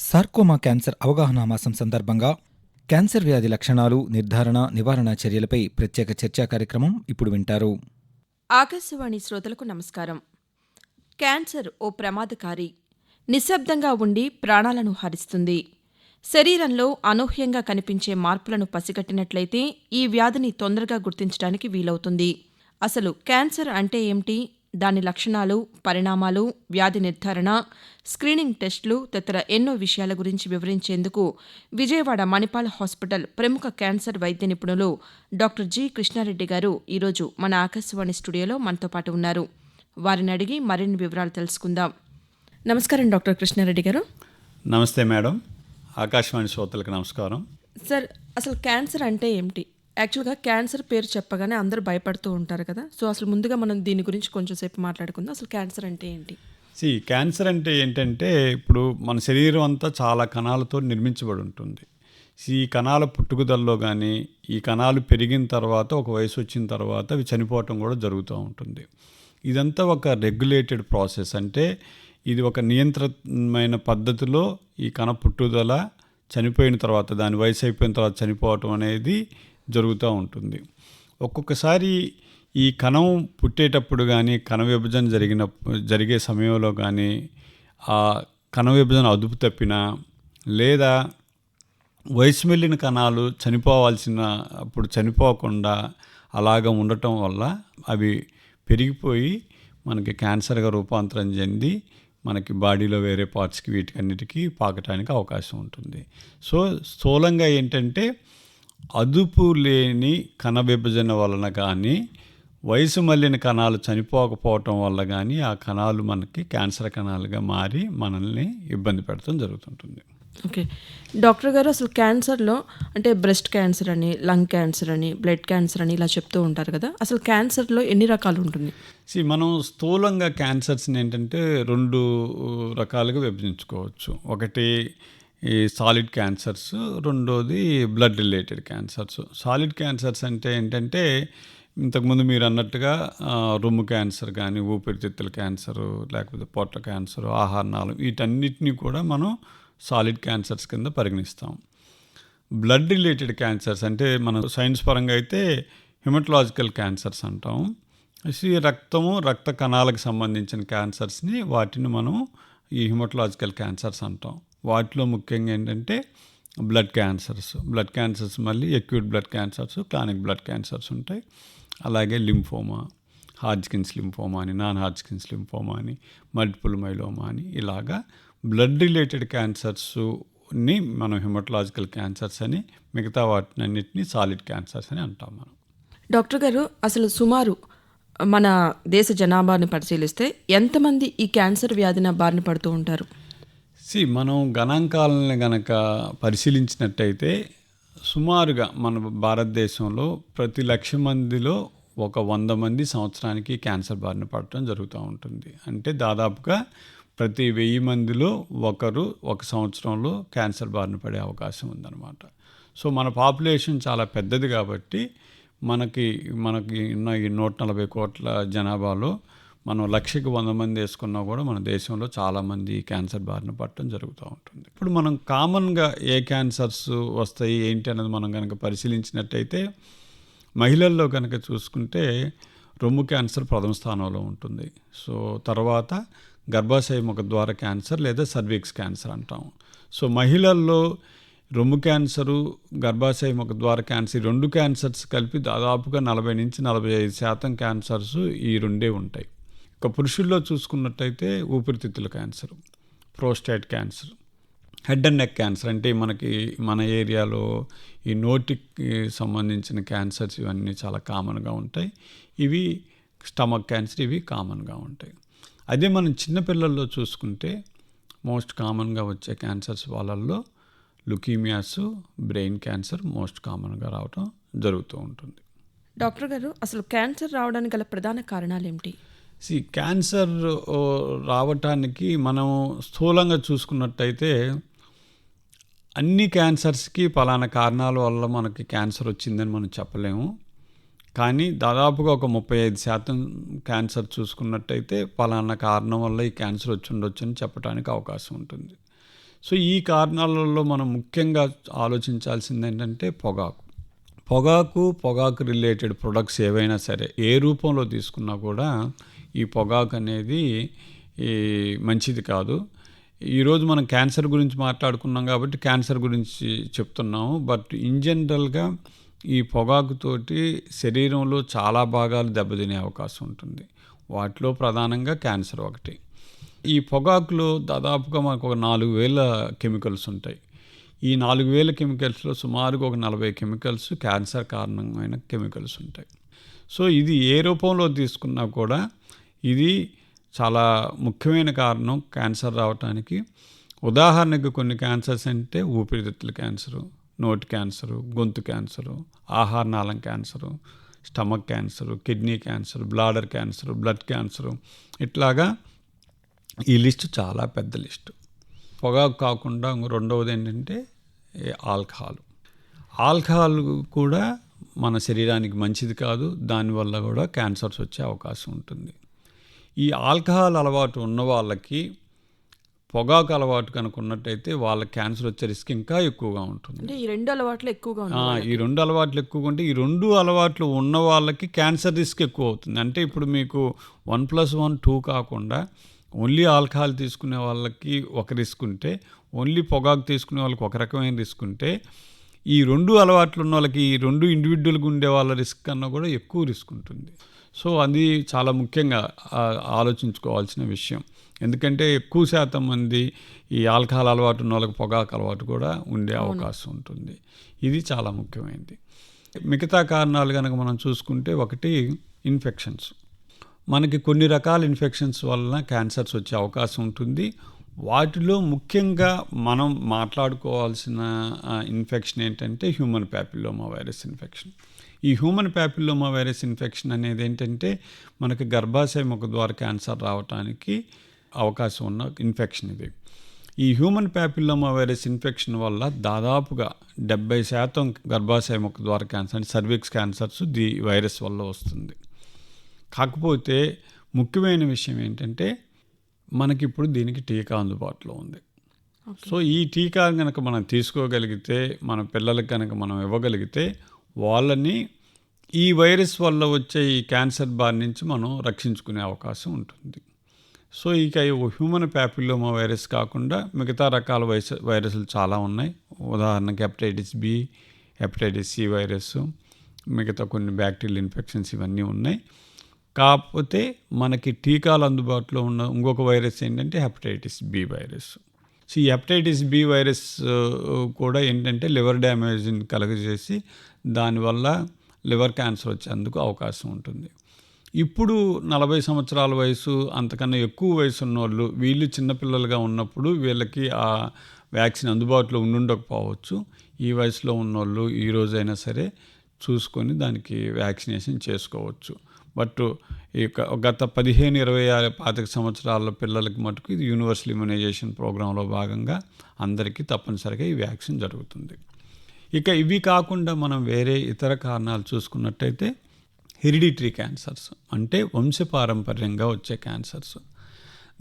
Sarcoma cancer అవగాహన మాసం సందర్భంగా క్యాన్సర్ వ్యాధి లక్షణాలు నిర్ధారణ నివారణ చర్యలపై ప్రత్యేక చర్చా కార్యక్రమం ఇప్పుడు వింటారు. ఆకాశవాణి శ్రోతలకు నమస్కారం. క్యాన్సర్ ఓ ప్రమాదకారి. నిశ్శబ్దంగా ఉండి ప్రాణాలను హరిస్తుంది. శరీరంలో అనూహ్యంగా కనిపించే మార్పులను పసిగట్టినట్లయితే ఈ వ్యాధిని తొందరగా గుర్తించడానికి వీలవుతుంది. అసలు క్యాన్సర్ అంటే ఏమిటి? దాని లక్షణాలు పరిణామాలు వ్యాధి నిర్ధారణ స్క్రీనింగ్ టెస్టులు తదితర ఎన్నో విషయాల గురించి వివరించేందుకు విజయవాడ మణిపాల్ హాస్పిటల్ ప్రముఖ క్యాన్సర్ వైద్య నిపుణులు డాక్టర్ జి కృష్ణారెడ్డి గారు ఈరోజు మన ఆకాశవాణి స్టూడియోలో మనతో పాటు ఉన్నారు. వారిని అడిగి మరిన్ని వివరాలు తెలుసుకుందాం. నమస్కారం డాక్టర్ కృష్ణారెడ్డి గారు. నమస్తే మేడం. ఆకాశవాణి శ్రోతలకు నమస్కారం. సార్ అసలు క్యాన్సర్ అంటే ఏమిటి? యాక్చువల్గా క్యాన్సర్ పేరు చెప్పగానే అందరూ భయపడుతూ ఉంటారు కదా. సో అసలు ముందుగా మనం దీని గురించి కొంచెం సేపు మాట్లాడుకుందాం. అసలు క్యాన్సర్ అంటే ఏంటి? సి క్యాన్సర్ అంటే ఏంటంటే ఇప్పుడు మన శరీరం అంతా చాలా కణాలతో నిర్మించబడి ఉంటుంది. ఈ కణాల పుట్టుకుదల్లో కానీ ఈ కణాలు పెరిగిన తర్వాత ఒక వయసు వచ్చిన తర్వాత అవి చనిపోవటం కూడా జరుగుతూ ఉంటుంది. ఇదంతా ఒక రెగ్యులేటెడ్ ప్రాసెస్. అంటే ఇది ఒక నియంత్రణమైన పద్ధతిలో ఈ కణ పుట్టుదల చనిపోయిన తర్వాత దాని వయసు అయిపోయిన తర్వాత చనిపోవటం అనేది జరుగుతూ ఉంటుంది. ఒక్కొక్కసారి ఈ కణం పుట్టేటప్పుడు కానీ కణ విభజన జరిగిన జరిగే సమయంలో కానీ ఆ కణ విభజన అదుపు తప్పినా లేదా వయసు వెళ్ళిన కణాలు చనిపోవాల్సిన అప్పుడు చనిపోకుండా అలాగ ఉండటం వల్ల అవి పెరిగిపోయి మనకి క్యాన్సర్గా రూపాంతరం చెంది మనకి బాడీలో వేరే పార్ట్స్కి వీటికన్నిటికీ పాకటానికి అవకాశం ఉంటుంది. సో స్థూలంగా ఏంటంటే అదుపు లేని కణ విభజన వలన కానీ వయసు మళ్ళిన కణాలు చనిపోకపోవటం వల్ల కానీ ఆ కణాలు మనకి క్యాన్సర్ కణాలుగా మారి మనల్ని ఇబ్బంది పెడతాం జరుగుతుంటుంది. ఓకే. డాక్టర్ గారు అసలు క్యాన్సర్లో అంటే బ్రెస్ట్ క్యాన్సర్ అని లంగ్ క్యాన్సర్ అని బ్లడ్ క్యాన్సర్ అని ఇలా చెప్తూ ఉంటారు కదా అసలు క్యాన్సర్లో ఎన్ని రకాలు ఉంటుంది? సి మనం స్థూలంగా క్యాన్సర్స్ని ఏంటంటే రెండు రకాలుగా విభజించుకోవచ్చు. ఒకటి ఈ సాలిడ్ క్యాన్సర్స్ రెండోది blood related cancers. Solid cancers అంటే ఏంటంటే ఇంతకుముందు మీరు అన్నట్టుగా రొమ్ము క్యాన్సర్ కానీ ఊపిరితిత్తుల క్యాన్సరు లేకపోతే పొట్ల క్యాన్సర్ ఆహారనాలు వీటన్నిటిని కూడా మనం సాలిడ్ క్యాన్సర్స్ కింద పరిగణిస్తాం. బ్లడ్ రిలేటెడ్ క్యాన్సర్స్ అంటే మన సైన్స్ పరంగా అయితే హిమటలాజికల్ క్యాన్సర్స్ అంటాం. ఈ రక్తము రక్త కణాలకు సంబంధించిన క్యాన్సర్స్ని వాటిని మనం ఈ హిమటలాజికల్ క్యాన్సర్స్ అంటాం. వాటిలో ముఖ్యంగా ఏంటంటే బ్లడ్ క్యాన్సర్స్ బ్లడ్ క్యాన్సర్స్ మళ్ళీ acute blood cancers chronic blood cancers ఉంటాయి. అలాగే లింఫోమా హార్జ్కిన్స్ లింఫోమా అని నాన్ హార్జ్కిన్స్ లింఫోమా అని మల్టిపుల్ మైలోమా అని ఇలాగా బ్లడ్ రిలేటెడ్ క్యాన్సర్స్ని మనం హిమటలాజికల్ క్యాన్సర్స్ అని మిగతా వాటిని అన్నిటిని సాలిడ్ క్యాన్సర్స్ అని అంటాం మనం. డాక్టర్ గారు అసలు సుమారు మన దేశ జనాభాని పరిశీలిస్తే ఎంతమంది ఈ క్యాన్సర్ వ్యాధిన బారిన పడుతూ ఉంటారు? సి మనం గణాంకాలని గనక పరిశీలించినట్టయితే సుమారుగా మన భారతదేశంలో ప్రతి లక్ష మందిలో ఒక వంద మంది సంవత్సరానికి క్యాన్సర్ బారిన పడటం జరుగుతూ ఉంటుంది. అంటే దాదాపుగా ప్రతి వెయ్యి మందిలో ఒకరు ఒక సంవత్సరంలో క్యాన్సర్ బారిన పడే అవకాశం ఉందన్నమాట. సో మన పాపులేషన్ చాలా పెద్దది కాబట్టి మనకి మనకి ఉన్న ఈ నూట నలభై కోట్ల జనాభాలో మనం లక్షకి వంద మంది వేసుకున్నా కూడా మన దేశంలో చాలామంది క్యాన్సర్ బారిన పడటం జరుగుతూ ఉంటుంది. ఇప్పుడు మనం కామన్గా ఏ క్యాన్సర్స్ వస్తాయి ఏంటి అనేది మనం కనుక పరిశీలించినట్టయితే మహిళల్లో కనుక చూసుకుంటే రొమ్ము క్యాన్సర్ ప్రథమ స్థానంలో ఉంటుంది. సో తర్వాత గర్భాశయ ముఖద్వార క్యాన్సర్ లేదా సర్వీక్స్ క్యాన్సర్ అంటాం. సో మహిళల్లో రొమ్ము క్యాన్సరు గర్భాశయ ముఖద్వార క్యాన్సర్ రెండు క్యాన్సర్స్ కలిపి దాదాపుగా నలభై నుంచి నలభై ఐదు శాతం క్యాన్సర్స్ ఈ రెండే ఉంటాయి. ఇక పురుషుల్లో చూసుకున్నట్టయితే ఊపిరితిత్తుల cancer prostate cancer head and neck cancer అంటే మనకి మన ఏరియాలో ఈ నోటికి సంబంధించిన క్యాన్సర్స్ ఇవన్నీ చాలా కామన్గా ఉంటాయి. ఇవి స్టమక్ క్యాన్సర్ ఇవి కామన్గా ఉంటాయి. అదే మనం చిన్నపిల్లల్లో చూసుకుంటే మోస్ట్ కామన్గా వచ్చే క్యాన్సర్స్ వాళ్ళల్లో లుకీమియాస్ బ్రెయిన్ క్యాన్సర్ మోస్ట్ కామన్గా రావటం జరుగుతూ ఉంటుంది. డాక్టర్ గారు అసలు క్యాన్సర్ రావడానికి గల ప్రధాన కారణాలు ఏమిటి? సి క్యాన్సర్ uh, రావటానికి మనం స్థూలంగా చూసుకున్నట్టయితే అన్ని క్యాన్సర్స్కి పలానా కారణాల వల్ల మనకి క్యాన్సర్ వచ్చిందని మనం చెప్పలేము. కానీ దాదాపుగా ఒక ముప్పై ఐదు శాతం క్యాన్సర్ చూసుకున్నట్టయితే పలానా కారణం వల్ల ఈ క్యాన్సర్ వచ్చి ఉండొచ్చు అని చెప్పడానికి అవకాశం ఉంటుంది. సో ఈ కారణాలలో మనం ముఖ్యంగా ఆలోచించాల్సింది ఏంటంటే పొగాకు. పొగాకు పొగాకు రిలేటెడ్ ప్రొడక్ట్స్ ఏవైనా సరే ఏ రూపంలో తీసుకున్నా కూడా ఈ పొగాకు అనేది మంచిది కాదు. ఈరోజు మనం క్యాన్సర్ గురించి మాట్లాడుకున్నాం కాబట్టి క్యాన్సర్ గురించి చెప్తున్నాము. బట్ ఇన్ జనరల్గా ఈ పొగాకుతోటి శరీరంలో చాలా భాగాలు దెబ్బతినే అవకాశం ఉంటుంది. వాటిలో ప్రధానంగా క్యాన్సర్ ఒకటి. ఈ పొగాకులో దాదాపుగా మనకు ఒక నాలుగు వేల కెమికల్స్ ఉంటాయి. ఈ నాలుగు వేల కెమికల్స్లో సుమారుగా ఒక నలభై కెమికల్స్ క్యాన్సర్ కారణమైన కెమికల్స్ ఉంటాయి. సో ఇది ఏ రూపంలో తీసుకున్నా కూడా ఇది చాలా ముఖ్యమైన కారణం క్యాన్సర్ రావటానికి. ఉదాహరణకు కొన్ని క్యాన్సర్స్ అంటే ఊపిరితిత్తుల క్యాన్సరు నోటి క్యాన్సరు గొంతు క్యాన్సరు ఆహార నాళం cancer stomach cancer kidney cancer bladder cancer blood cancer. ఇట్లాగా ఈ లిస్టు చాలా పెద్ద లిస్టు. పొగాకు కాకుండా రెండవది ఏంటంటే ఆల్కహాల్. ఆల్కహాల్ కూడా మన శరీరానికి మంచిది కాదు దానివల్ల కూడా క్యాన్సర్స్ వచ్చే అవకాశం ఉంటుంది. ఈ ఆల్కహాల్ అలవాటు ఉన్న వాళ్ళకి పొగాకు అలవాటు కనుక ఉన్నట్టయితే వాళ్ళ క్యాన్సర్ వచ్చే రిస్క్ ఇంకా ఎక్కువగా ఉంటుంది. అంటే ఈ రెండు అలవాట్లు ఎక్కువగా ఈ రెండు అలవాట్లు ఎక్కువగా ఉంటే ఈ రెండు అలవాట్లు ఉన్న వాళ్ళకి క్యాన్సర్ రిస్క్ ఎక్కువ అవుతుంది. అంటే ఇప్పుడు మీకు వన్ ప్లస్ వన్ టూ కాకుండా ఓన్లీ ఆల్కహాల్ తీసుకునే వాళ్ళకి ఒక రిస్క్ ఉంటే ఓన్లీ పొగాకు తీసుకునే వాళ్ళకి ఒక రకమైన రిస్క్ ఉంటే ఈ రెండు అలవాట్లు ఉన్న వాళ్ళకి ఈ రెండు ఇండివిజువల్గా ఉండే వాళ్ళ రిస్క్ కన్నా కూడా ఎక్కువ రిస్క్ ఉంటుంది. సో అది చాలా ముఖ్యంగా ఆలోచించుకోవాల్సిన విషయం. ఎందుకంటే ఎక్కువ శాతం మంది ఈ ఆల్కహాల్ అలవాటు ఉన్న వాళ్ళకి పొగాకు అలవాటు కూడా ఉండే అవకాశం ఉంటుంది. ఇది చాలా ముఖ్యమైనది మిగతా కారణాలు కనుక మనం చూసుకుంటే ఒకటి ఇన్ఫెక్షన్స్. మనకి కొన్ని రకాల ఇన్ఫెక్షన్స్ వలన క్యాన్సర్స్ వచ్చే అవకాశం ఉంటుంది. వాటిలో ముఖ్యంగా మనం మాట్లాడుకోవాల్సిన ఇన్ఫెక్షన్ ఏంటంటే హ్యూమన్ ప్యాపిల్లోమా వైరస్ ఇన్ఫెక్షన్. ఈ హ్యూమన్ ప్యాపిల్లోమా వైరస్ ఇన్ఫెక్షన్ అనేది ఏంటంటే మనకి గర్భాశయ ముఖ ద్వారా క్యాన్సర్ రావడానికి అవకాశం ఉన్న ఇన్ఫెక్షన్ ఇది. ఈ హ్యూమన్ ప్యాపిల్లోమా వైరస్ ఇన్ఫెక్షన్ వల్ల దాదాపుగా డెబ్బై శాతం గర్భాశయ ముఖ ద్వారా క్యాన్సర్ అంటే సర్విక్స్ క్యాన్సర్స్ ది వైరస్ వల్ల వస్తుంది. కాకపోతే ముఖ్యమైన విషయం ఏంటంటే మనకిప్పుడు దీనికి టీకా అందుబాటులో ఉంది. సో ఈ టీకా కనుక మనం తీసుకోగలిగితే మన పిల్లలకి కనుక మనం ఇవ్వగలిగితే వాళ్ళని ఈ వైరస్ వల్ల వచ్చే ఈ క్యాన్సర్ బారి నుంచి మనం రక్షించుకునే అవకాశం ఉంటుంది. సో ఇక హ్యూమన్ ప్యాపిల్లోమా వైరస్ కాకుండా మిగతా రకాల వైరస్ వైరస్లు చాలా ఉన్నాయి. ఉదాహరణకి hepatitis B hepatitis C virus మిగతా కొన్ని బ్యాక్టీరియల్ ఇన్ఫెక్షన్స్ ఇవన్నీ ఉన్నాయి. కాకపోతే మనకి టీకాలు అందుబాటులో ఉన్న ఇంకొక వైరస్ ఏంటంటే హెపటైటిస్ బి వైరస్. సో ఈ హెపటైటిస్ బి వైరస్ కూడా ఏంటంటే లివర్ డ్యామేజ్ని కలుగజేసి దానివల్ల లివర్ క్యాన్సర్ వచ్చేందుకు అవకాశం ఉంటుంది. ఇప్పుడు నలభై సంవత్సరాల వయసు అంతకన్నా ఎక్కువ వయసు ఉన్నోళ్ళు వీళ్ళు చిన్నపిల్లలుగా ఉన్నప్పుడు వీళ్ళకి ఆ వ్యాక్సిన్ అందుబాటులో ఉండుండకపోవచ్చు. ఈ వయసులో ఉన్నోళ్ళు ఈ రోజైనా సరే చూసుకొని దానికి వ్యాక్సినేషన్ చేసుకోవచ్చు. బట్ ఈ గత పదిహేను ఇరవై ఆరు పాతిక సంవత్సరాల పిల్లలకి మటుకు ఇది యూనివర్సల్ ఇమ్యునైజేషన్ ప్రోగ్రాంలో భాగంగా అందరికీ తప్పనిసరిగా ఈ వ్యాక్సిన్ జరుగుతుంది. ఇక ఇవి కాకుండా మనం వేరే ఇతర కారణాలు చూసుకున్నట్టయితే హెరిడిటరీ క్యాన్సర్స్ అంటే వంశపారంపర్యంగా వచ్చే క్యాన్సర్స్.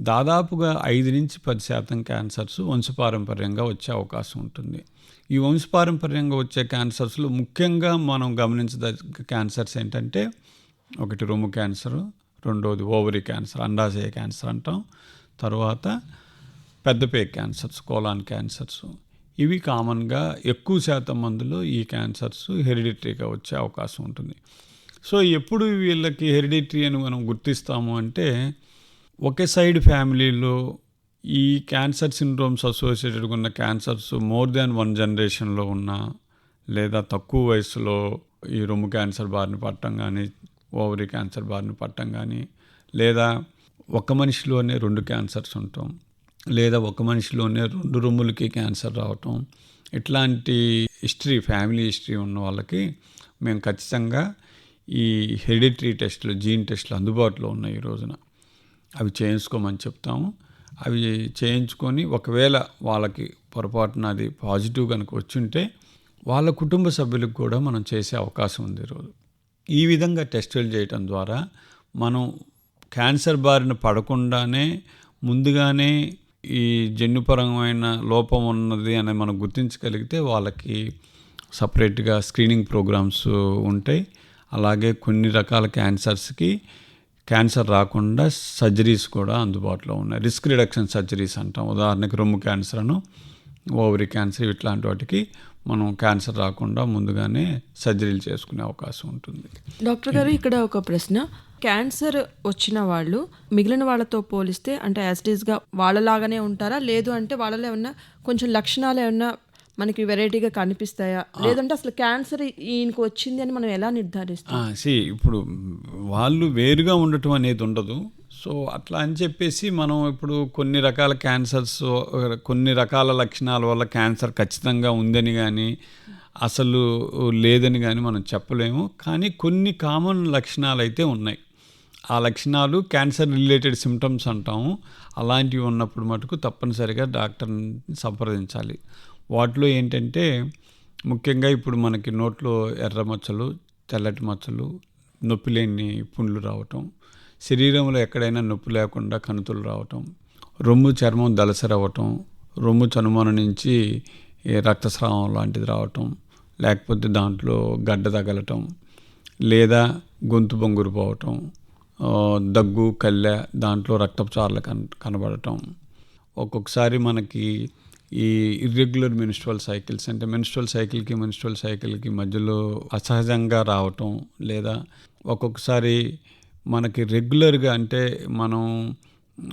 దాదాపుగా ఐదు నుంచి పది శాతం క్యాన్సర్స్ వంశపారంపర్యంగా వచ్చే అవకాశం ఉంటుంది. ఈ వంశపారంపర్యంగా వచ్చే క్యాన్సర్స్లో ముఖ్యంగా మనం గమనించదగ్గ క్యాన్సర్స్ ఏంటంటే ఒకటి రొమ్ము క్యాన్సర్ రెండోది ఓవరీ క్యాన్సర్ అండాశయ క్యాన్సర్ అంటాం. తర్వాత పెద్దపే క్యాన్సర్స్ కోలాన్ క్యాన్సర్స్ ఇవి కామన్గా ఎక్కువ శాతం మందిలో ఈ క్యాన్సర్స్ హెరిడిటరీగా వచ్చే అవకాశం ఉంటుంది. సో ఎప్పుడు వీళ్ళకి హెరిడిటరీ అని మనం గుర్తిస్తాము అంటే ఒకే సైడ్ ఫ్యామిలీలో ఈ క్యాన్సర్ సిండ్రోమ్స్ అసోసియేటెడ్గా ఉన్న క్యాన్సర్స్ మోర్ దాన్ వన్ జనరేషన్లో ఉన్న లేదా తక్కువ వయసులో ఈ రొమ్ము క్యాన్సర్ బారిన పట్టడం కానీ ఓవరీ క్యాన్సర్ బారిన పట్టడం కానీ లేదా ఒక మనిషిలోనే రెండు క్యాన్సర్స్ ఉంటాం. లేదా ఒక మనిషిలోనే రెండు రొమ్ములకి క్యాన్సర్ రావటం ఇట్లాంటి హిస్టరీ ఫ్యామిలీ హిస్టరీ ఉన్న వాళ్ళకి మేము ఖచ్చితంగా ఈ హెరిడిటరీ టెస్టులు జీన్ టెస్టులు అందుబాటులో ఉన్నాయి ఈ రోజున. అవి చేయించుకోమని చెప్తాము. అవి చేయించుకొని ఒకవేళ వాళ్ళకి పొరపాటున అది పాజిటివ్ కనుక వచ్చుంటే వాళ్ళ కుటుంబ సభ్యులకు కూడా మనం చేసే అవకాశం ఉంది ఈరోజు ఈ విధంగా టెస్టులు చేయటం ద్వారా మనం క్యాన్సర్ బారిన పడకుండానే ముందుగానే ఈ జన్యుపరమైన లోపం ఉన్నది అని మనం గుర్తించగలిగితే వాళ్ళకి సపరేట్గా స్క్రీనింగ్ ప్రోగ్రామ్స్ ఉంటాయి. అలాగే కొన్ని రకాల క్యాన్సర్స్కి క్యాన్సర్ రాకుండా సర్జరీస్ కూడా అందుబాటులో ఉన్నాయి. రిస్క్ రిడక్షన్ సర్జరీస్ అంటాం. ఉదాహరణకి రొమ్ము క్యాన్సర్ను ఓవరి క్యాన్సర్ ఇట్లాంటి వాటికి మనం క్యాన్సర్ రాకుండా ముందుగానే సర్జరీలు చేసుకునే అవకాశం ఉంటుంది. డాక్టర్ గారు ఇక్కడ ఒక ప్రశ్న. క్యాన్సర్ వచ్చిన వాళ్ళు మిగిలిన వాళ్ళతో పోలిస్తే అంటే యాజిటీస్గా వాళ్ళలాగానే ఉంటారా? లేదు అంటే వాళ్ళలో ఏమన్నా కొంచెం లక్షణాలు ఏమన్నా మనకి వెరైటీగా కనిపిస్తాయా? లేదంటే అసలు క్యాన్సర్ ఈయనకు వచ్చింది అని మనం ఎలా నిర్ధారిస్తాం? సి ఇప్పుడు వాళ్ళు వేరుగా ఉండటం అనేది ఉండదు. సో అట్లా అని చెప్పేసి మనం ఇప్పుడు కొన్ని రకాల క్యాన్సర్స్ కొన్ని రకాల లక్షణాల వల్ల క్యాన్సర్ ఖచ్చితంగా ఉందని కానీ అసలు లేదని కానీ మనం చెప్పలేము. కానీ కొన్ని కామన్ లక్షణాలు అయితే ఉన్నాయి. ఆ లక్షణాలు క్యాన్సర్ రిలేటెడ్ సిమ్టమ్స్ అంటాము అలాంటివి ఉన్నప్పుడు మటుకు తప్పనిసరిగా డాక్టర్ని సంప్రదించాలి. వాటిలో ఏంటంటే ముఖ్యంగా ఇప్పుడు మనకి నోట్లో ఎర్ర మచ్చలు తెల్లటి మచ్చలు నొప్పి లేని పుండ్లు రావటం శరీరంలో ఎక్కడైనా నొప్పి లేకుండా కణుతులు రావటం రొమ్ము చర్మం దలసరవ్వటం రొమ్ము చనుమన నుంచి రక్తస్రావం లాంటిది రావటం లేకపోతే దాంట్లో గడ్డ తగలటం లేదా గొంతు బొంగురు పోవటం దగ్గు కళ్ళె దాంట్లో రక్తపు చార్లు కన్ కనబడటం. ఒక్కొక్కసారి మనకి ఈ ఇర్రెగ్యులర్ మెన్స్ట్రల్ సైకిల్స్ అంటే మెన్స్ట్రల్ సైకిల్కి మెన్స్ట్రల్ సైకిల్కి మధ్యలో అసహజంగా రావటం లేదా ఒక్కొక్కసారి మనకి రెగ్యులర్గా అంటే మనం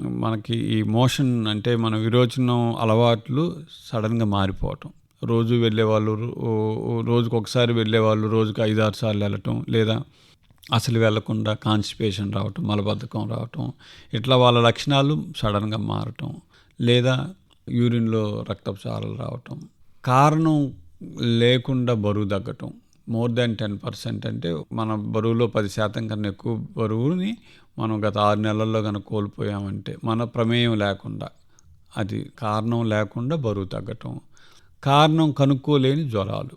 మనకి ఈ మోషన్ అంటే మన విరోచనం అలవాట్లు సడన్గా మారిపోవటం. రోజు వెళ్ళేవాళ్ళు రోజుకు ఒకసారి వెళ్ళేవాళ్ళు రోజుకు ఐదు ఆరు సార్లు వెళ్ళటం లేదా అసలు వెళ్ళకుండా కాన్స్టిపేషన్ రావటం మలబద్ధకం రావటం ఇట్లా వాళ్ళ లక్షణాలు సడన్గా మారటం లేదా యూరిన్లో రక్తపు చారలు రావటం. కారణం లేకుండా బరువు తగ్గటం. మోర్ దాన్ టెన్ పర్సెంట్ అంటే మన బరువులో పది శాతం కన్నా ఎక్కువ బరువుని మనం గత ఆరు నెలల్లో కనుక కోల్పోయామంటే మన ప్రమేయం లేకుండా అది కారణం లేకుండా బరువు తగ్గటం. కారణం కనుక్కోలేని జ్వరాలు.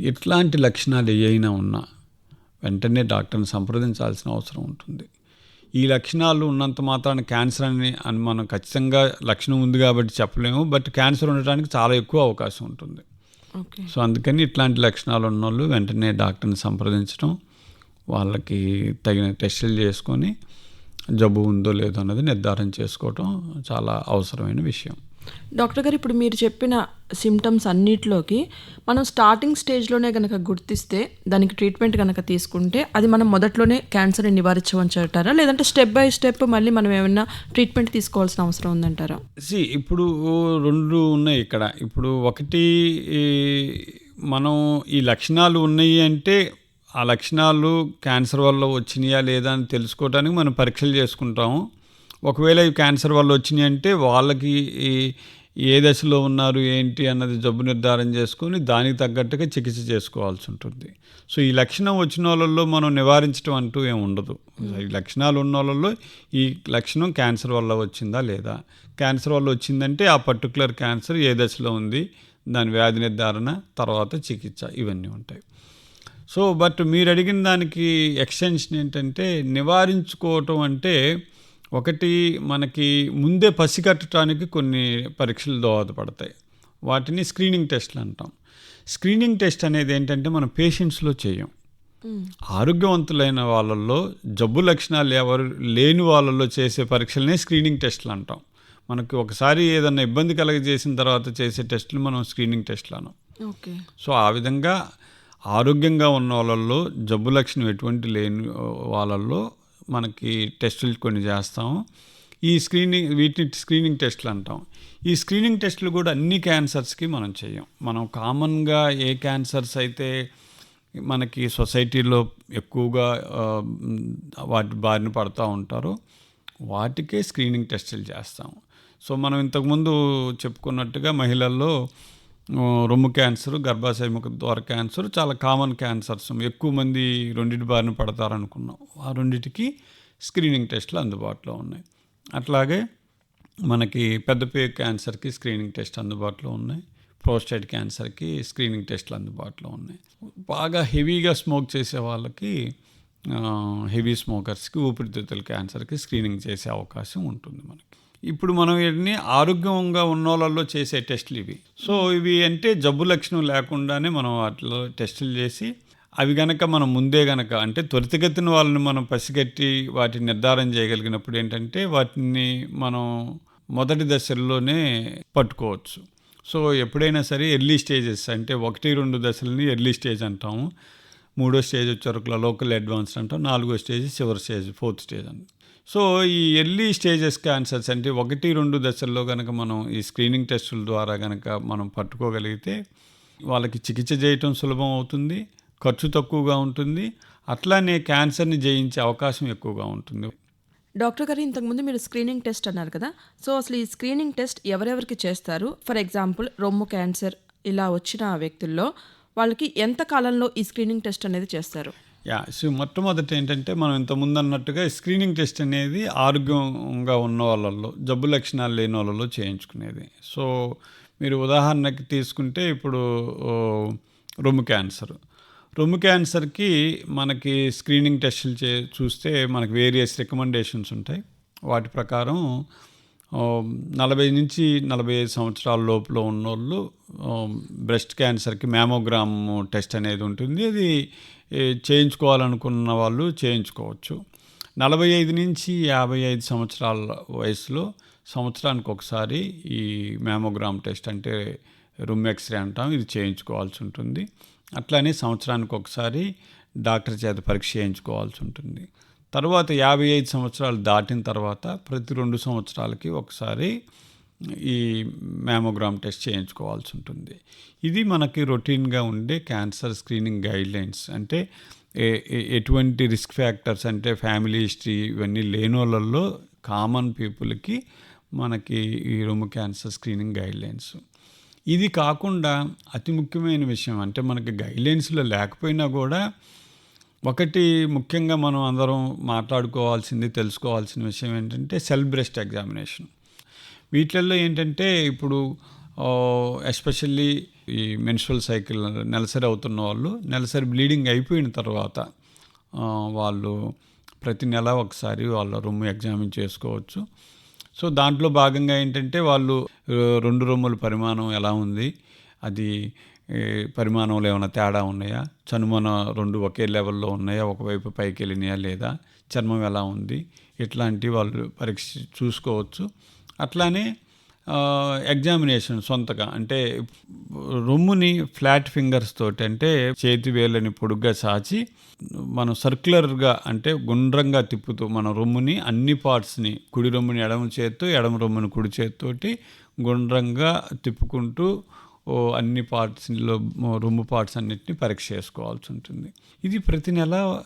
ఇట్లాంటి లక్షణాలు ఏవైనా ఉన్నా వెంటనే డాక్టర్ని సంప్రదించాల్సిన అవసరం ఉంటుంది. ఈ లక్షణాలు ఉన్నంత మాత్రాన క్యాన్సర్ అని అని మనం ఖచ్చితంగా లక్షణం ఉంది కాబట్టి చెప్పలేము బట్ క్యాన్సర్ ఉండటానికి చాలా ఎక్కువ అవకాశం ఉంటుంది. సో అందుకని ఇట్లాంటి లక్షణాలు ఉన్న వాళ్ళు వెంటనే డాక్టర్ని సంప్రదించడం వాళ్ళకి తగిన టెస్టులు చేసుకొని జబ్బు ఉందో లేదో అన్నది నిర్ధారణ చేసుకోవటం చాలా అవసరమైన విషయం. డాక్టర్ గారు ఇప్పుడు మీరు చెప్పిన సిమ్టమ్స్ అన్నిటిలోకి మనం స్టార్టింగ్ స్టేజ్లోనే కనుక గుర్తిస్తే దానికి ట్రీట్మెంట్ కనుక తీసుకుంటే అది మనం మొదట్లోనే క్యాన్సర్ని నివారించవచ్చు అంటారా లేదంటే స్టెప్ బై స్టెప్ మళ్ళీ మనం ఏమైనా ట్రీట్మెంట్ తీసుకోవాల్సిన అవసరం ఉందంటారా? సి ఇప్పుడు రెండు ఉన్నాయి ఇక్కడ. ఇప్పుడు ఒకటి మనం ఈ లక్షణాలు ఉన్నాయి అంటే ఆ లక్షణాలు క్యాన్సర్ వల్ల వచ్చినాయా లేదా అని తెలుసుకోవడానికి మనం పరీక్షలు చేసుకుంటాము. ఒకవేళ ఈ క్యాన్సర్ వల్ల వచ్చినాయి అంటే వాళ్ళకి ఈ ఏ దశలో ఉన్నారు ఏంటి అన్నది జబ్బు నిర్ధారణ చేసుకొని దానికి తగ్గట్టుగా చికిత్స చేసుకోవాల్సి ఉంటుంది. సో ఈ లక్షణం వచ్చిన వాళ్ళల్లో మనం నివారించడం అంటూ ఏమి ఉండదు. ఈ లక్షణాలు ఉన్న వాళ్ళల్లో ఈ లక్షణం క్యాన్సర్ వల్ల వచ్చిందా లేదా? క్యాన్సర్ వల్ల వచ్చిందంటే ఆ పర్టికులర్ క్యాన్సర్ ఏ దశలో ఉంది దాని వ్యాధి నిర్ధారణ తర్వాత చికిత్స ఇవన్నీ ఉంటాయి. సో బట్ మీరు అడిగిన దానికి ఎక్స్టెన్షన్ ఏంటంటే నివారించుకోవటం అంటే ఒకటి మనకి ముందే పసిగట్టడానికి కొన్ని పరీక్షలు దోహదపడతాయి. వాటిని స్క్రీనింగ్ టెస్ట్లు అంటాం. స్క్రీనింగ్ టెస్ట్ అనేది ఏంటంటే మనం పేషెంట్స్లో చేయం. ఆరోగ్యవంతులైన వాళ్ళల్లో జబ్బు లక్షణాలు ఎవరు లేని వాళ్ళల్లో చేసే పరీక్షలనే స్క్రీనింగ్ టెస్ట్లు అంటాం. మనకి ఒకసారి ఏదైనా ఇబ్బంది కలగజేసిన తర్వాత చేసే టెస్టులు మనం స్క్రీనింగ్ టెస్ట్లు అనం ఓకే. సో ఆ విధంగా ఆరోగ్యంగా ఉన్న వాళ్ళల్లో జబ్బు లక్షణం ఎటువంటి లేని వాళ్ళల్లో మనకి టెస్టులు కొన్ని చేస్తాము ఈ స్క్రీనింగ్ వీటిని స్క్రీనింగ్ టెస్టులు అంటాం. ఈ స్క్రీనింగ్ టెస్టులు కూడా అన్ని క్యాన్సర్స్కి మనం చేయం. మనం కామన్గా ఏ క్యాన్సర్స్ అయితే మనకి సొసైటీలో ఎక్కువగా వాటి బారిన పడుతూ ఉంటారో వాటికే స్క్రీనింగ్ టెస్టులు చేస్తాం. సో మనం ఇంతకుముందు చెప్పుకున్నట్టుగా మహిళల్లో రొమ్ము క్యాన్సర్ గర్భాశయ ముఖ ద్వార క్యాన్సర్ చాలా కామన్ క్యాన్సర్స్. ఎక్కువ మంది రెండింటి బారిన పడతారనుకున్నాం. ఆ రెండిటికి స్క్రీనింగ్ టెస్ట్లు అందుబాటులో ఉన్నాయి. అట్లాగే మనకి పెద్దపే క్యాన్సర్కి స్క్రీనింగ్ టెస్ట్ అందుబాటులో ఉన్నాయి. ప్రోస్టేట్ క్యాన్సర్కి స్క్రీనింగ్ టెస్ట్లు అందుబాటులో ఉన్నాయి. బాగా హెవీగా స్మోక్ చేసే వాళ్ళకి హెవీ స్మోకర్స్కి ఊపిరితిత్తుల క్యాన్సర్కి స్క్రీనింగ్ చేసే అవకాశం ఉంటుంది మనకి. ఇప్పుడు మనం వీటిని ఆరోగ్యంగా ఉన్న వాళ్ళల్లో చేసే టెస్టులు ఇవి. సో ఇవి అంటే జబ్బు లక్షణం లేకుండానే మనం వాటిలో టెస్టులు చేసి అవి గనక మనం ముందే గనక అంటే త్వరితగతిన వాళ్ళని మనం పసిగట్టి వాటిని నిర్ధారణ చేయగలిగినప్పుడు ఏంటంటే వాటిని మనం మొదటి దశల్లోనే పట్టుకోవచ్చు. సో ఎప్పుడైనా సరే ఎర్లీ స్టేజెస్ అంటే ఒకటి రెండు దశలని ఎర్లీ స్టేజ్ అంటాము. మూడో స్టేజ్ వచ్చేవరకు లోకల్ అడ్వాన్స్ అంటాం. నాలుగో స్టేజ్ చివరి స్టేజ్ ఫోర్త్ స్టేజ్ అంటాం. సో ఈ ఎర్లీ స్టేజెస్ క్యాన్సర్స్ అంటే ఒకటి రెండు దశల్లో కనుక మనం ఈ స్క్రీనింగ్ టెస్టుల ద్వారా కనుక మనం పట్టుకోగలిగితే వాళ్ళకి చికిత్స చేయటం సులభం అవుతుంది ఖర్చు తక్కువగా ఉంటుంది. అట్లానే క్యాన్సర్ని జయించే అవకాశం ఎక్కువగా ఉంటుంది. డాక్టర్ గారు ఇంతకుముందు మీరు స్క్రీనింగ్ టెస్ట్ అన్నారు కదా. సో అసలు ఈ స్క్రీనింగ్ టెస్ట్ ఎవరెవరికి చేస్తారు? ఫర్ ఎగ్జాంపుల్ రొమ్ము క్యాన్సర్ ఇలా వచ్చిన వ్యక్తుల్లో వాళ్ళకి ఎంత కాలంలో ఈ స్క్రీనింగ్ టెస్ట్ అనేది చేస్తారు? యా సో మొట్టమొదటి ఏంటంటే మనం ఇంతకుముందు అన్నట్టుగా స్క్రీనింగ్ టెస్ట్ అనేది ఆరోగ్యంగా ఉన్న వాళ్ళల్లో జబ్బు లక్షణాలు లేని వాళ్ళలో చేయించుకునేది. సో మీరు ఉదాహరణకి తీసుకుంటే ఇప్పుడు రొమ్ము క్యాన్సర్. రొమ్ము క్యాన్సర్కి మనకి స్క్రీనింగ్ టెస్టులు చే చూస్తే మనకి వేరియస్ రికమెండేషన్స్ ఉంటాయి. వాటి ప్రకారం నలభై నుంచి నలభై ఐదు సంవత్సరాల లోపల ఉన్నోళ్ళు బ్రెస్ట్ క్యాన్సర్కి మ్యామోగ్రామ్ టెస్ట్ అనేది ఉంటుంది. అది చేయించుకోవాలనుకున్న వాళ్ళు చేయించుకోవచ్చు. నలభై ఐదు నుంచి యాభై ఐదు సంవత్సరాల వయసులో సంవత్సరానికి ఒకసారి ఈ మ్యామోగ్రామ్ టెస్ట్ అంటే రూమ్ ఎక్స్రే అంటాం ఇది చేయించుకోవాల్సి ఉంటుంది. అట్లానే సంవత్సరానికి ఒకసారి డాక్టర్ చేత పరీక్ష చేయించుకోవాల్సి ఉంటుంది. తర్వాత యాభై ఐదు సంవత్సరాలు దాటిన తర్వాత ప్రతి రెండు సంవత్సరాలకి ఒకసారి ఈ మ్యామోగ్రామ్ టెస్ట్ చేయించుకోవాల్సి ఉంటుంది. ఇది మనకి రొటీన్గా ఉండే క్యాన్సర్ స్క్రీనింగ్ గైడ్లైన్స్. అంటే ఏ- ఎటువంటి రిస్క్ ఫ్యాక్టర్స్ అంటే ఫ్యామిలీ హిస్టరీ ఇవన్నీ లేనోళ్ళల్లో కామన్ పీపుల్కి మనకి ఈ రొమ్ము క్యాన్సర్ స్క్రీనింగ్ గైడ్లైన్స్. ఇది కాకుండా అతి ముఖ్యమైన విషయం అంటే మనకి గైడ్లైన్స్లో లేకపోయినా కూడా ఒకటి ముఖ్యంగా మనం అందరం మాట్లాడుకోవాల్సింది తెలుసుకోవాల్సిన విషయం ఏంటంటే సెల్ బ్రెస్ట్ ఎగ్జామినేషన్. వీటిల్లో ఏంటంటే ఇప్పుడు ఎస్పెషల్లీ ఈ మెన్స్ట్రల్ సైకిల్ నెలసరి అవుతున్న వాళ్ళు నెలసరి బ్లీడింగ్ అయిపోయిన తర్వాత వాళ్ళు ప్రతి నెల ఒకసారి వాళ్ళ రొమ్ము ఎగ్జామిన్ చేసుకోవచ్చు. సో దాంట్లో భాగంగా ఏంటంటే వాళ్ళు రెండు రొమ్ముల పరిమాణం ఎలా ఉంది అది పరిమాణంలో ఏమైనా తేడా ఉన్నాయా? చనుమన రెండు ఒకే లెవెల్లో ఉన్నాయా? ఒకవైపు పైకి వెళ్ళినాయా లేదా? చర్మం ఎలా ఉంది? ఇట్లాంటి వాళ్ళు పరీక్ష చూసుకోవచ్చు. అట్లానే ఎగ్జామినేషన్ సొంతగా అంటే రొమ్ముని ఫ్లాట్ ఫింగర్స్ తోటి అంటే చేతి వేలని పొడుగ్గా సాచి మనం సర్క్యులర్గా అంటే గుండ్రంగా తిప్పుతూ మన రొమ్ముని అన్ని పార్ట్స్ని కుడి రొమ్ముని ఎడమ చేత్తో ఎడమ రొమ్ముని కుడి చేత్తోటి గుండ్రంగా తిప్పుకుంటూ అన్ని పార్ట్స్లో రొమ్ము పార్ట్స్ అన్నిటిని పరీక్ష చేసుకోవాల్సి ఉంటుంది. ఇది ప్రతి నెల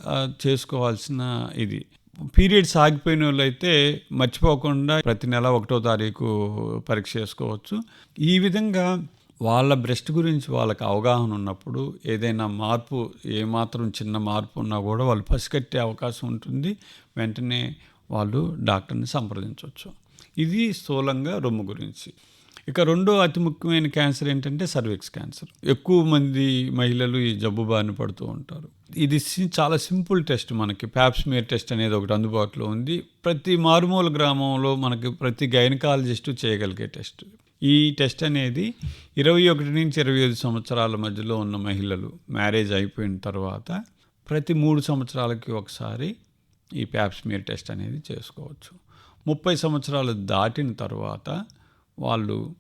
చేసుకోవాల్సిన ఇది. పీరియడ్స్ ఆగిపోయిన వాళ్ళు అయితే మర్చిపోకుండా ప్రతి నెల ఒకటో తారీఖు పరీక్ష చేసుకోవచ్చు. ఈ విధంగా వాళ్ళ బ్రెస్ట్ గురించి వాళ్ళకి అవగాహన ఉన్నప్పుడు ఏదైనా మార్పు ఏమాత్రం చిన్న మార్పు ఉన్నా కూడా వాళ్ళు పసిగట్టే అవకాశం ఉంటుంది. వెంటనే వాళ్ళు డాక్టర్ని సంప్రదించవచ్చు. ఇది స్థూలంగా రొమ్ము గురించి. ఇక రెండో అతి ముఖ్యమైన క్యాన్సర్ ఏంటంటే సర్విక్స్ క్యాన్సర్. ఎక్కువ మంది మహిళలు ఈ జబ్బు బారిన పడుతూ ఉంటారు. ఇది సి- చాలా సింపుల్ టెస్ట్ మనకి. ప్యాప్స్మీర్ టెస్ట్ అనేది ఒకటి అందుబాటులో ఉంది. ప్రతి మారుమూల గ్రామంలో మనకి ప్రతి గైనకాలజిస్టు చేయగలిగే టెస్ట్ ఈ టెస్ట్ అనేది ఇరవై ఒకటి నుంచి ఇరవై ఐదు సంవత్సరాల మధ్యలో ఉన్న మహిళలు మ్యారేజ్ అయిపోయిన తర్వాత ప్రతి మూడు సంవత్సరాలకి ఒకసారి ఈ ప్యాప్స్మీర్ టెస్ట్ అనేది చేసుకోవచ్చు. ముప్పై సంవత్సరాలు దాటిన తర్వాత వాళ్ళు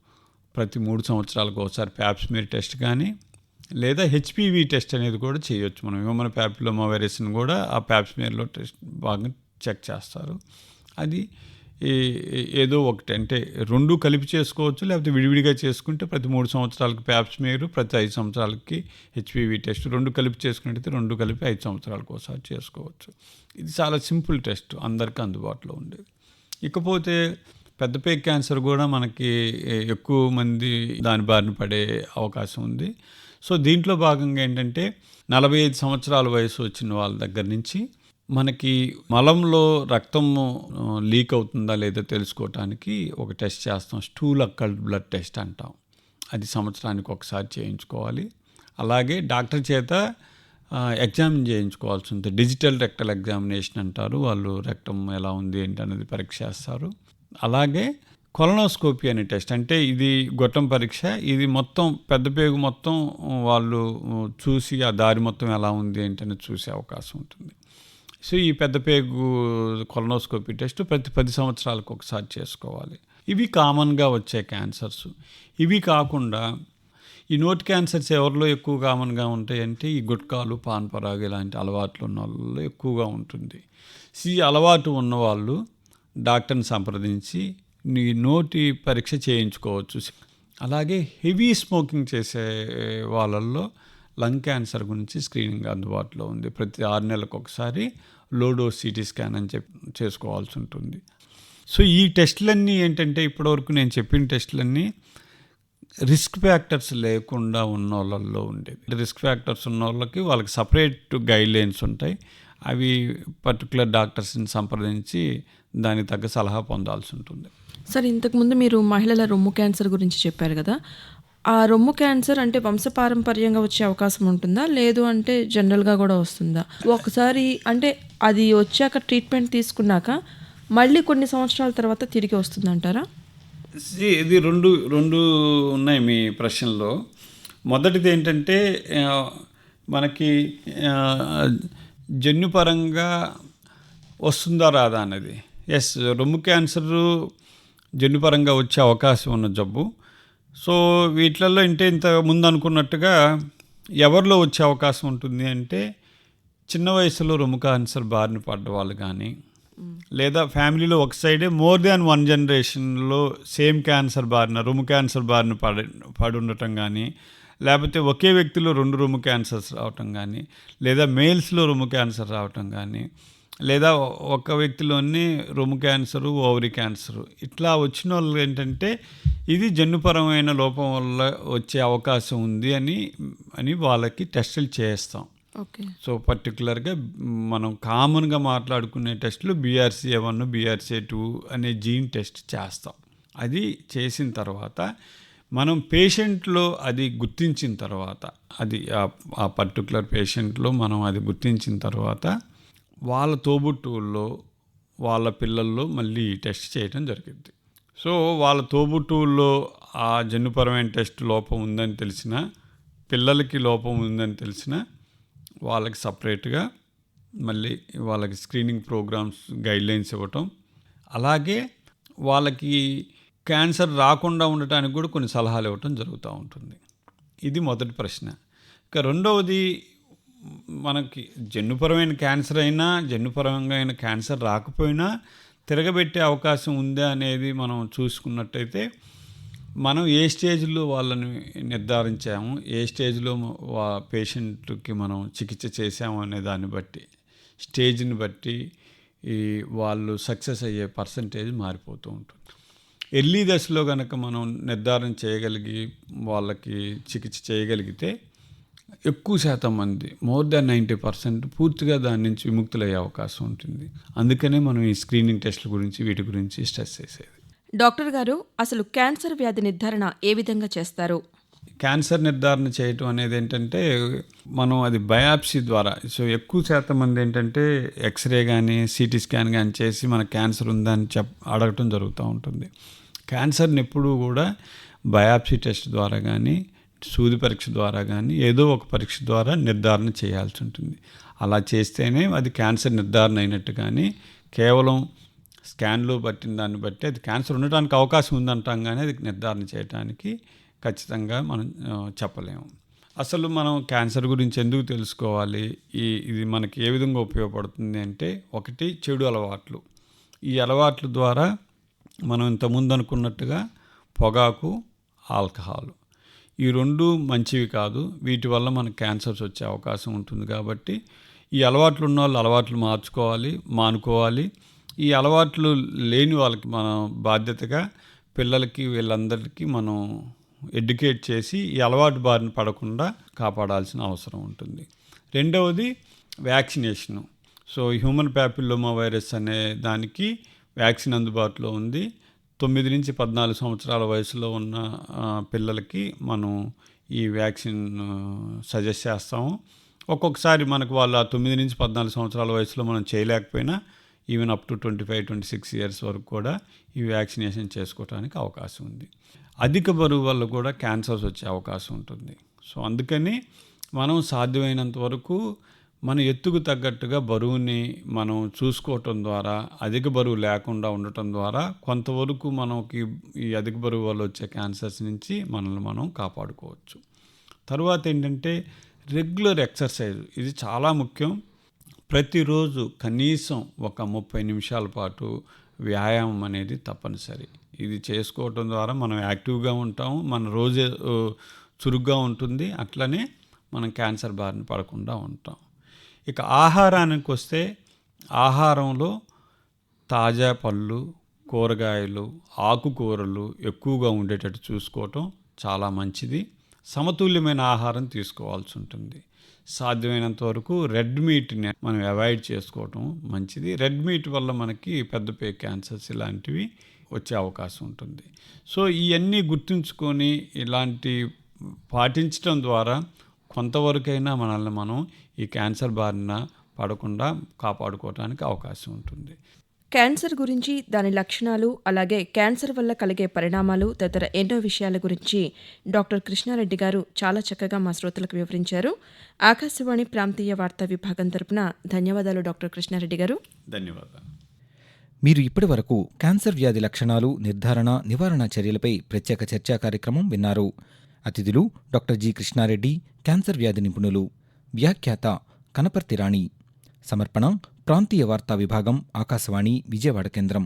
ప్రతి మూడు సంవత్సరాలకు ఒకసారి ప్యాప్స్మీర్ టెస్ట్ కానీ లేదా హెచ్పివి టెస్ట్ అనేది కూడా చేయొచ్చు మనం. హ్యూమన్ ప్యాప్లోమా వైరస్ని కూడా ఆ ప్యాప్స్మీర్లో టెస్ట్ బాగా చెక్ చేస్తారు. అది ఏదో ఒకటి అంటే రెండు కలిపి చేసుకోవచ్చు లేకపోతే విడివిడిగా చేసుకుంటే ప్రతి మూడు సంవత్సరాలకి ప్యాప్స్మియర్ ప్రతి ఐదు సంవత్సరాలకి హెచ్పివి టెస్ట్ రెండు కలిపి చేసుకున్నట్టయితే రెండు కలిపి ఐదు సంవత్సరాలకు ఒకసారి చేసుకోవచ్చు. ఇది చాలా సింపుల్ టెస్ట్ అందరికీ అందుబాటులో ఉండేది. ఇకపోతే పెద్ద పేక్ క్యాన్సర్ కూడా మనకి ఎక్కువ మంది దాని బారిన పడే అవకాశం ఉంది. సో దీంట్లో భాగంగా ఏంటంటే నలభై ఐదు సంవత్సరాల వయసు వచ్చిన వాళ్ళ దగ్గర నుంచి మనకి మలంలో రక్తం లీక్ అవుతుందా లేదా తెలుసుకోవటానికి ఒక టెస్ట్ చేస్తాం. స్టూల్ అక్కల్ బ్లడ్ టెస్ట్ అంటాం. అది సంవత్సరానికి ఒకసారి చేయించుకోవాలి. అలాగే డాక్టర్ చేత ఎగ్జామిన్ చేయించుకోవాల్సి ఉంటుంది. డిజిటల్ రెక్టల్ ఎగ్జామినేషన్ అంటారు. వాళ్ళు రెక్టం ఎలా ఉంది ఏంటి అనేది పరీక్ష చేస్తారు. అలాగే కొలనోస్కోపీ అనే టెస్ట్ అంటే ఇది గొట్టం పరీక్ష ఇది మొత్తం పెద్ద పేగు మొత్తం వాళ్ళు చూసి ఆ దారి మొత్తం ఎలా ఉంది ఏంటని చూసే అవకాశం ఉంటుంది. సో ఈ పెద్ద పేగు కొలనోస్కోపీ టెస్ట్ ప్రతి పది సంవత్సరాలకు ఒకసారి చేసుకోవాలి. ఇవి కామన్గా వచ్చే క్యాన్సర్స్. ఇవి కాకుండా ఈ నోట్ క్యాన్సర్స్ ఎవరిలో ఎక్కువ కామన్గా ఉంటాయంటే ఈ గుట్కాలు పాన్పరాగు ఇలాంటి అలవాట్లు ఉన్న వాళ్ళలో ఎక్కువగా ఉంటుంది. సో ఈ అలవాటు ఉన్నవాళ్ళు డాక్టర్ని సంప్రదించి నీ నోటి పరీక్ష చేయించుకోవచ్చు. అలాగే హెవీ స్మోకింగ్ చేసే వాళ్ళల్లో లంగ్ క్యాన్సర్ గురించి స్క్రీనింగ్ అందుబాటులో ఉంది. ప్రతి ఆరు నెలలకు ఒకసారి లోడో సిటీ స్కాన్ అని చెప్పి చేసుకోవాల్సి ఉంటుంది. సో ఈ టెస్టులన్నీ ఏంటంటే ఇప్పటివరకు నేను చెప్పిన టెస్టులన్నీ రిస్క్ ఫ్యాక్టర్స్ లేకుండా ఉన్న వాళ్ళల్లో ఉండేది రిస్క్ ఫ్యాక్టర్స్ ఉన్న వాళ్ళకి వాళ్ళకి సపరేట్ గైడ్ లైన్స్ ఉంటాయి. అవి పర్టికులర్ డాక్టర్స్ని సంప్రదించి దానికి తగ్గ సలహా పొందాల్సి ఉంటుంది. సార్ ఇంతకుముందు మీరు మహిళల రొమ్ము క్యాన్సర్ గురించి చెప్పారు కదా. ఆ రొమ్ము క్యాన్సర్ అంటే వంశపారంపర్యంగా వచ్చే అవకాశం ఉంటుందా? లేదు అంటే జనరల్గా కూడా వస్తుందా? ఒకసారి అంటే అది వచ్చాక ట్రీట్మెంట్ తీసుకున్నాక మళ్ళీ కొన్ని సంవత్సరాల తర్వాత తిరిగి వస్తుందంటారా? ఇది రెండు రెండు ఉన్నాయి మీ ప్రశ్నలో మొదటిది ఏంటంటే మనకి జన్యుపరంగా వస్తుందా రాదా అన్నది. ఎస్ రొమ్ము క్యాన్సర్ జన్యుపరంగా వచ్చే అవకాశం ఉన్న జబ్బు. సో వీటిలలో అంటే ఇంత ముందు అనుకున్నట్టుగా ఎవరిలో వచ్చే అవకాశం ఉంటుంది అంటే చిన్న వయసులో రొమ్ము క్యాన్సర్ బారిన పడ్డ వాళ్ళు కానీ లేదా ఫ్యామిలీలో ఒక సైడే మోర్ దాన్ వన్ జనరేషన్లో సేమ్ క్యాన్సర్ బారిన రొమ్ము క్యాన్సర్ బారిన పడి పడి ఉండటం కానీ లేకపోతే ఒకే వ్యక్తిలో రెండు రొమ్ము క్యాన్సర్స్ రావటం కానీ లేదా మేల్స్లో రొమ్ము క్యాన్సర్ రావటం కానీ లేదా ఒక వ్యక్తిలోని రొమ్ము క్యాన్సరు ఓవరీ క్యాన్సరు ఇట్లా వచ్చిన వాళ్ళు ఏంటంటే ఇది జన్యుపరమైన లోపం వల్ల వచ్చే అవకాశం ఉంది అని అని వాళ్ళకి టెస్టులు చేస్తాం. ఓకే. సో పర్టికులర్గా మనం కామన్గా మాట్లాడుకునే టెస్టులు బీఆర్సీఏ వన్ బీఆర్సీఏ టూ అనే జీన్ టెస్ట్ చేస్తాం. అది చేసిన తర్వాత మనం పేషెంట్లో అది గుర్తించిన తర్వాత అది ఆ- పర్టికులర్ పేషెంట్లో మనం అది గుర్తించిన తర్వాత వాళ్ళ తోబుట్టువుల్లో వాళ్ళ పిల్లల్లో మళ్ళీ ఈ టెస్ట్ చేయడం జరిగింది. సో వాళ్ళ తోబుట్టువుల్లో ఆ జన్యుపరమైన టెస్ట్ లోపం ఉందని తెలిసిన పిల్లలకి లోపం ఉందని తెలిసిన వాళ్ళకి సపరేట్గా మళ్ళీ వాళ్ళకి స్క్రీనింగ్ ప్రోగ్రామ్స్ గైడ్లైన్స్ ఇవ్వటం. అలాగే వాళ్ళకి క్యాన్సర్ రాకుండా ఉండటానికి కూడా కొన్ని సలహాలు ఇవ్వటం జరుగుతూ ఉంటుంది. ఇది మొదటి ప్రశ్న. ఇక రెండవది మనకి జన్యుపరమైన క్యాన్సర్ అయినా జన్యుపరంగా అయిన క్యాన్సర్ రాకపోయినా తిరగబెట్టే అవకాశం ఉందా అనేది మనం చూసుకున్నట్టయితే మనం ఏ స్టేజ్లో వాళ్ళని నిర్ధారించాము ఏ స్టేజ్లో వా పేషెంట్కి మనం చికిత్స చేసాము అనే దాన్ని బట్టి స్టేజ్ని బట్టి ఈ వాళ్ళు సక్సెస్ అయ్యే పర్సంటేజ్ మారిపోతూ ఉంటుంది. ఎర్లీ దశలో కనుక మనం నిర్ధారణ చేయగలిగి వాళ్ళకి చికిత్స చేయగలిగితే ఎక్కువ శాతం మంది మోర్ దాన్ నైంటీ పర్సెంట్ పూర్తిగా దాని నుంచి విముక్తులయ్యే అవకాశం ఉంటుంది. అందుకనే మనం ఈ స్క్రీనింగ్ టెస్ట్ల గురించి వీటి గురించి స్ట్రెస్ చేసేది. డాక్టర్ గారు అసలు క్యాన్సర్ వ్యాధి నిర్ధారణ ఏ విధంగా చేస్తారు? క్యాన్సర్ నిర్ధారణ చేయటం అనేది ఏంటంటే మనం అది బయాప్సీ ద్వారా సో ఎక్కువ శాతం మంది ఏంటంటే ఎక్స్రే కానీ సిటీ స్కాన్ కానీ చేసి మన క్యాన్సర్ ఉందా అని చెప్ అడగటం జరుగుతూ ఉంటుంది. క్యాన్సర్ని ఎప్పుడూ కూడా బయాప్సీ టెస్ట్ ద్వారా కానీ సూది పరీక్ష ద్వారా కానీ ఏదో ఒక పరీక్ష ద్వారా నిర్ధారణ చేయాల్సి ఉంటుంది. అలా చేస్తేనే అది క్యాన్సర్ నిర్ధారణ అయినట్టు కానీ కేవలం స్కాన్లో పట్టిన దాన్ని బట్టి అది క్యాన్సర్ ఉండటానికి అవకాశం ఉందంటాం కానీ అది నిర్ధారణ చేయడానికి ఖచ్చితంగా మనం చెప్పలేము. అసలు మనం క్యాన్సర్ గురించి ఎందుకు తెలుసుకోవాలి? ఈ ఇది మనకి ఏ విధంగా ఉపయోగపడుతుంది అంటే ఒకటి చెడు అలవాట్లు. ఈ అలవాట్ల ద్వారా మనం ఇంతకుముందు అనుకున్నట్టుగా పొగాకు ఆల్కహాల్. ఈ రెండు మంచివి కాదు. వీటి వల్ల మనకు క్యాన్సర్స్ వచ్చే అవకాశం ఉంటుంది కాబట్టి ఈ అలవాట్లు ఉన్న వాళ్ళు అలవాట్లు మార్చుకోవాలి మానుకోవాలి. ఈ అలవాట్లు లేని వాళ్ళకి మనం బాధ్యతగా పిల్లలకి వీళ్ళందరికీ మనం ఎడ్యుకేట్ చేసి ఈ అలవాటు బారిన పడకుండా కాపాడాల్సిన అవసరం ఉంటుంది. రెండవది vaccination. So human papilloma virus అనే దానికి వ్యాక్సిన్ అందుబాటులో ఉంది. తొమ్మిది నుంచి పద్నాలుగు సంవత్సరాల వయసులో ఉన్న పిల్లలకి మనం ఈ వ్యాక్సిన్ సజెస్ట్ చేస్తాము. ఒక్కొక్కసారి మనకు వాళ్ళు ఆ తొమ్మిది నుంచి పద్నాలుగు సంవత్సరాల వయసులో మనం చేయలేకపోయినా even up to twenty five twenty six years వరకు కూడా ఈ వ్యాక్సినేషన్ చేసుకోవడానికి అవకాశం ఉంది. అధిక బరువు వల్ల కూడా క్యాన్సర్స్ వచ్చే అవకాశం ఉంటుంది. సో అందుకని మనం సాధ్యమైనంత వరకు మన ఎత్తుకు తగ్గట్టుగా బరువుని మనం చూసుకోవటం ద్వారా అధిక బరువు లేకుండా ఉండటం ద్వారా కొంతవరకు మనకి ఈ అధిక బరువు వల్ల వచ్చే క్యాన్సర్స్ నుంచి మనల్ని మనం కాపాడుకోవచ్చు. తర్వాత ఏంటంటే రెగ్యులర్ ఎక్సర్సైజ్ ఇది చాలా ముఖ్యం. ప్రతిరోజు కనీసం ఒక ముప్పై నిమిషాల పాటు వ్యాయామం అనేది తప్పనిసరి. ఇది చేసుకోవటం ద్వారా మనం యాక్టివ్గా ఉంటాము మన రోజు చురుగ్గా ఉంటుంది. అట్లనే మనం క్యాన్సర్ బారిన పడకుండా ఉంటాం. ఇక ఆహారానికి వస్తే ఆహారంలో తాజా పళ్ళు కూరగాయలు ఆకుకూరలు ఎక్కువగా ఉండేటట్టు చూసుకోవటం చాలా మంచిది. సమతుల్యమైన ఆహారం తీసుకోవాల్సి ఉంటుంది. సాధ్యమైనంత వరకు రెడ్ మీట్ని మనం అవాయిడ్ చేసుకోవటం మంచిది. రెడ్ మీట్ వల్ల మనకి పెద్ద పే క్యాన్సర్స్ ఇలాంటివి వచ్చే అవకాశం ఉంటుంది. సో ఇవన్నీ గుర్తుంచుకొని ఇలాంటి పాటించడం ద్వారా కొంతవరకైనా మనల్ని మనం ఈ క్యాన్సర్ బారిన పడకుండా కాపాడుకోవడానికి అవకాశం ఉంటుంది. క్యాన్సర్ గురించి దాని లక్షణాలు అలాగే క్యాన్సర్ వల్ల కలిగే పరిణామాలు తదితర ఎన్నో విషయాల గురించి డాక్టర్ కృష్ణారెడ్డి గారు చాలా చక్కగా మా శ్రోతలకు వివరించారు. ఆకాశవాణి ప్రాంతీయ వార్తా విభాగం తరపున ధన్యవాదాలు డాక్టర్ కృష్ణారెడ్డి గారు. ధన్యవాదాలు. మీరు ఇప్పటివరకు క్యాన్సర్ వ్యాధి లక్షణాలు నిర్ధారణ నివారణ చర్యలపై ప్రత్యేక చర్చా కార్యక్రమం విన్నారు. అతిథులు డాక్టర్ జి కృష్ణారెడ్డి క్యాన్సర్ వ్యాధి నిపుణులు. వ్యాఖ్యాత కనపర్తి రాణి. సమర్పణ ప్రాంతీయ వార్తా విభాగం ఆకాశవాణి విజయవాడ కేంద్రం.